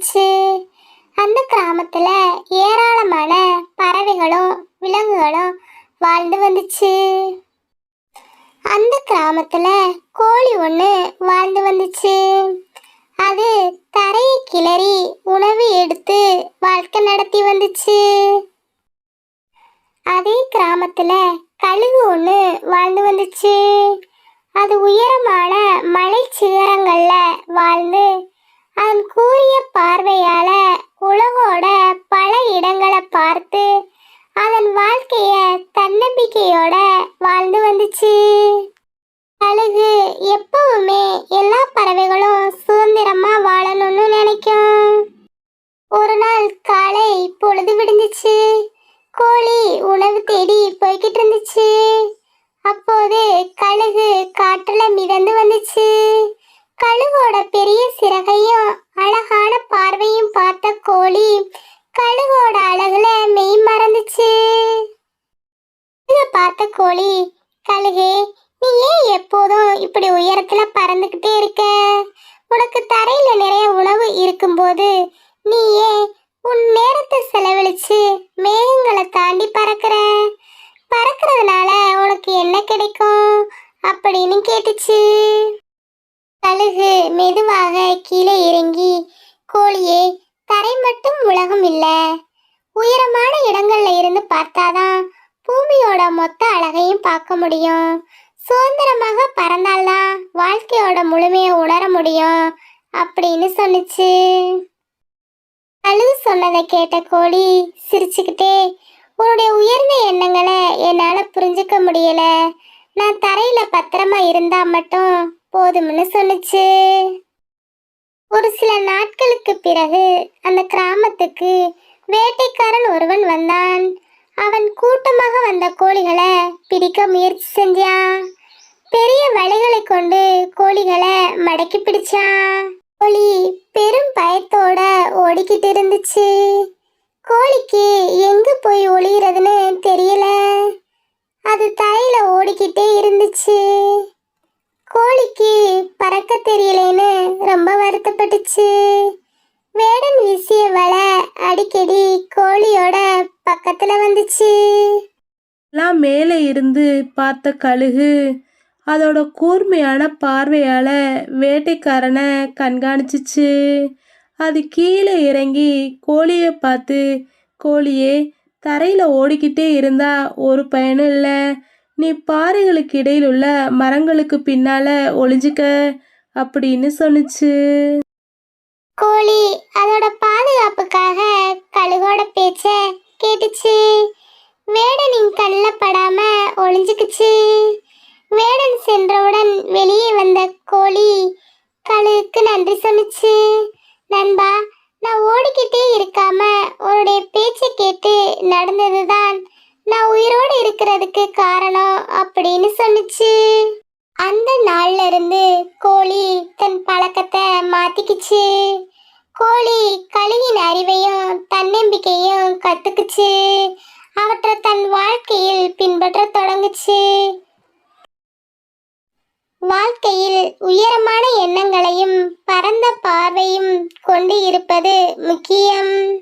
இருந்துச்சு அந்த கிராமத்துல ஏராளமான பறவைகளும் விலங்குகளும் வாழ்ந்து வந்துச்சு. அந்த கிராமத்துல கோழி ஒன்று வாழ்ந்து வந்துச்சு. அது தரையை கிளறி உணவு எடுத்து வாழ்க்கை நடத்தி வந்துச்சு. அதே கிராமத்துல கழுகு ஒன்று வாழ்ந்து வந்துச்சு. அது உயரமான மலை சிகரங்கள்ல வாழ்ந்து அவன் கூறிய பார்வையால உலகோட பல இடங்களை பார்த்து அதன் வாழ்க்கைய தன்னம்பிக்கையோட வாழ்ந்து வந்துச்சு. கழுகு எப்பவுமே எல்லா பறவைகளும் சுதந்திரமா வாழணும்னு நினைக்கும். ஒரு நாள் காலை பொழுது விடுந்துச்சு கோழி உணவு தேடி போய்கிட்டு இருந்துச்சு. அப்போது கழுகு காற்றுல மிதந்து வந்துச்சு கழுகோட பெரிய சிறகையும் அழகான பார்வையும் பார்த்த கழுகோட அழகுல மெய் மறந்துச்சு. பார்த்த கோழி கழுகே நீ ஏன் எப்போதும் இப்படி உயரத்துல பறந்துகிட்டே இருக்க? உனக்கு தரையில நிறைய உணவு இருக்கும்போது நீ ஏன் உன் நேரத்தை செலவழிச்சு மேகங்களை தாண்டி பறக்கிற? பறக்கிறதுனால உனக்கு என்ன கிடைக்கும்? அப்படின்னு கேட்டுச்சு. கழுகு மெதுவாக கீழே இறங்கி கோழியே இல்ல. உயரமான இடங்கள்ல இருந்து பார்த்தாதான் பூமியோட மொத்த அழகையும் பார்க்க முடியும். சுதந்திரமாக பறந்தால்தான் வாழ்க்கையோட முழுமையை உணர முடியும் அப்படின்னு சொன்னுச்சு. அழுது சொன்னதை கேட்ட கோழி சிரிச்சுக்கிட்டே உன்னுடைய உயர்ந்த எண்ணங்களை என்னால் புரிஞ்சுக்க முடியல. நான் தரையில பத்திரமா இருந்தா மட்டும் போதும்னு சொன்னுச்சு. ஒரு சில நாட்களுக்கு பிறகு அந்த கிராமத்துக்கு வேட்டைக்காரன் ஒருவன் வந்தான். அவன் கூட்டமாக வந்த கோழிகளை பிடிக்க முயற்சி செஞ்சான். பெரிய வலைகளை கொண்டு கோழிகளை மடக்கி பிடிச்சான். கோழி பெரும் பயத்தோட ஓடிக்கிட்டு இருந்துச்சு. கோழிக்கு எங்க போய் ஒளியறதுன்னு தெரியல. அது தலையில ஓடிக்கிட்டே இருந்துச்சு. கோழிக்கு பறக்க தெரியலேன்னு ரொம்ப வருத்தப்பட்டுச்சு. வேடன் வீசிய வலை அடிக்கடி கோழியோட பக்கத்துல வந்துச்சு. எல்லாம் மேலே இருந்து பார்த்த கழுகு அதோட கூர்மையான பார்வையால் வேட்டைக்காரனை கண்காணிச்சிச்சு. அது கீழே இறங்கி கோழியை பார்த்து கோழியே தரையில் ஓடிக்கிட்டே இருந்தா ஒரு பயனும் இல்லை. நீ பாறைகளுக்கு இடையில் உள்ள மரங்களுக்கு பின்னால் ஒளிஞ்சுக்க அப்படின்னு சொன்னுச்சு. கோழி அதோட பாதுகாப்புக்காக கழுகோட பேச்ச கேட்டுச்சு. வேடனின் கண்ணில் படாம ஒளிஞ்சுக்குச்சு. வேடன் சென்றவுடன் வெளியே வந்த கோழி கழுகுக்கு நன்றி சொன்னுச்சு. நண்பா நான் ஓடிக்கிட்டே இருக்காம உன்னுடைய பேச்சை கேட்டு நடந்ததுதான் நான் உயிரோடு இருக்கிறதுக்கு காரணம் அப்படின்னு சொன்னுச்சு. அந்த நாள்ல இருந்து கோழி தன் பழக்கத்தை மாத்திக்கிச்சு. கோழி கழுகின் அறிவையும் தன்னம்பிக்கையும் கத்துக்குச்சு. அவற்றை தன் வாழ்க்கையில் பின்பற்ற தொடங்குச்சு. வாழ்க்கையில் உயரமான எண்ணங்களையும் பரந்த பார்வையும் கொண்டு இருப்பது முக்கியம்.